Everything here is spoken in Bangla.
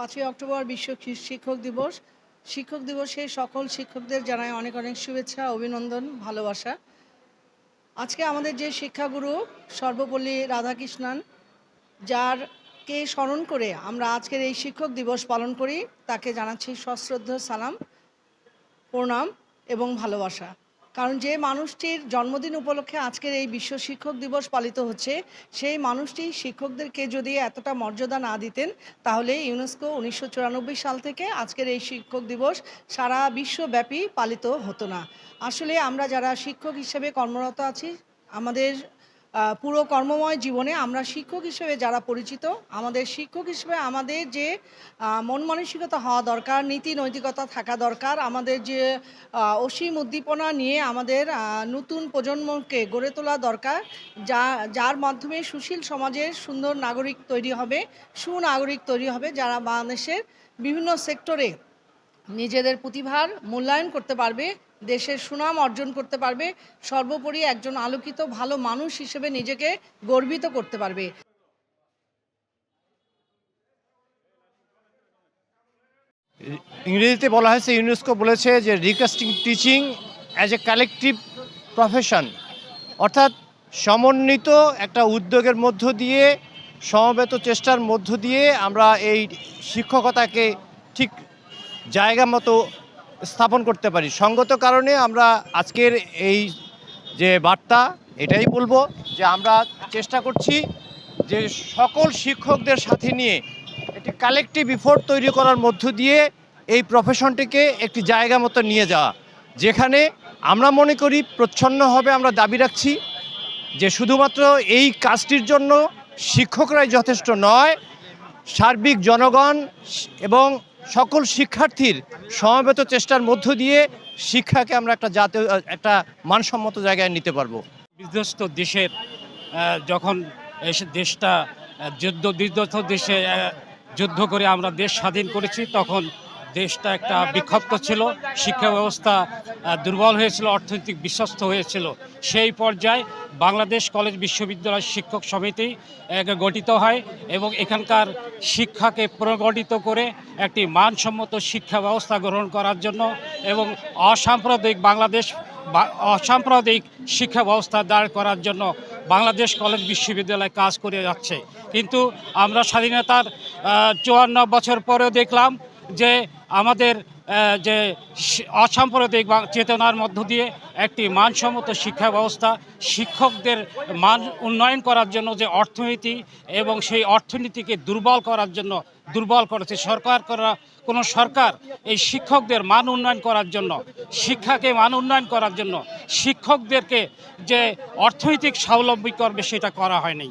পাঁচই অক্টোবর বিশ্ব শিক্ষক দিবস। শিক্ষক দিবসে সকল শিক্ষকদের জানাই অনেক অনেক শুভেচ্ছা, অভিনন্দন, ভালোবাসা। আজকে আমাদের যে শিক্ষাগুরু সর্বপল্লী রাধাকৃষ্ণন, যার কে স্মরণ করে আমরা আজকের এই শিক্ষক দিবস পালন করি, তাকে জানাচ্ছি সশ্রদ্ধ সালাম, প্রণাম এবং ভালোবাসা। কারণ যে মানুষটির জন্মদিন উপলক্ষে আজকের এই বিশ্ব শিক্ষক দিবস পালিত হচ্ছে, সেই মানুষটি শিক্ষকদেরকে যদি এতটা মর্যাদা না দিতেন, তাহলে ইউনেস্কো উনিশশো চুরানব্বই সাল থেকে আজকের এই শিক্ষক দিবস সারা বিশ্বব্যাপী পালিত হতো না। আসলে আমরা যারা শিক্ষক হিসেবে কর্মরত আছি, আমাদের পুরো কর্মময় জীবনে আমরা শিক্ষক হিসেবে যারা পরিচিত, আমাদের শিক্ষক হিসেবে আমাদের যে মন মানসিকতা হওয়া দরকার, নীতি নৈতিকতা থাকা দরকার, আমাদের যে অসীম উদ্দীপনা নিয়ে আমাদের নতুন প্রজন্মকে গড়ে তোলা দরকার, যা, যার মাধ্যমে সুশীল সমাজের সুন্দর নাগরিক তৈরি হবে, সুনাগরিক তৈরি হবে, যারা বাংলাদেশের বিভিন্ন সেক্টরে নিজেদের প্রতিভার মূল্যায়ন করতে পারবে, দেশের সুনাম অর্জন করতে পারবে, সর্বোপরি একজন আলোকিত, ভালো মানুষ হিসেবে নিজেকে গর্বিত করতে পারবে। ইংরেজিতে বলা হয়েছে, ইউনেস্কো বলেছে যে recasting teaching as a collective profession অর্থাৎ সমন্বিত একটা উদ্যোগের মধ্য দিয়ে, সমবেত চেষ্টার মধ্য দিয়ে আমরা এই শিক্ষকতাকে ঠিক জায়গা মতো স্থাপন করতে পারি। সঙ্গত কারণে আমরা আজকের এই যে বার্তা, এটাই বলব যে আমরা চেষ্টা করছি যে সকল শিক্ষকদের সাথে নিয়ে একটি কালেকটিভ ইফোর্ট তৈরি করার মধ্য দিয়ে এই প্রফেশনটিকে একটি জায়গা মতো নিয়ে যাওয়া। যেখানে আমরা মনে করি প্রচ্ছন্নভাবে আমরা দাবি রাখছি যে শুধুমাত্র এই কাজটির জন্য শিক্ষকরাই যথেষ্ট নয়, সার্বিক জনগণ এবং সকল শিক্ষার্থীর সমবেত চেষ্টার মধ্য দিয়ে শিক্ষাকে আমরা একটা জাতীয়, একটা মানসম্মত জায়গায় নিতে পারব। বিধ্বস্ত দেশের যখন দেশটা যুদ্ধ, বিধ্বস্ত দেশে যুদ্ধ করে আমরা দেশ স্বাধীন করেছি, তখন দেশটা একটা বিক্ষিপ্ত ছিল শিক্ষা ব্যবস্থা দুর্বল হয়েছিল, অর্থনৈতিক বিশ্বস্ত হয়েছিল। সেই পর্যায়ে বাংলাদেশ কলেজ বিশ্ববিদ্যালয় শিক্ষক সমিতি গঠিত হয় এবং এখানকার শিক্ষাকে পুনর্গঠিত করে একটি মানসম্মত শিক্ষা ব্যবস্থা গ্রহণ করার জন্য এবং অসাম্প্রদায়িক বাংলাদেশ অসাম্প্রদায়িক শিক্ষা ব্যবস্থা দাঁড় করার জন্য বাংলাদেশ কলেজ বিশ্ববিদ্যালয় কাজ করে যাচ্ছে। কিন্তু আমরা স্বাধীনতার চুয়ান্ন বছর পরেও দেখলাম যে আমাদের যে অসাম্প্রদায়িক চেতনার মধ্য দিয়ে একটি মানসম্মত শিক্ষা ব্যবস্থা, শিক্ষকদের মান উন্নয়ন করার জন্য যে অর্থনীতি এবং সেই অর্থনীতিকে দুর্বল করার জন্য, দুর্বল করেছে সরকার করা, কোনো সরকার এই শিক্ষকদের মান উন্নয়ন করার জন্য, শিক্ষাকে মান উন্নয়ন করার জন্য শিক্ষকদেরকে যে অর্থনৈতিক স্বাবলম্বী করবে সেটা করা হয়নি।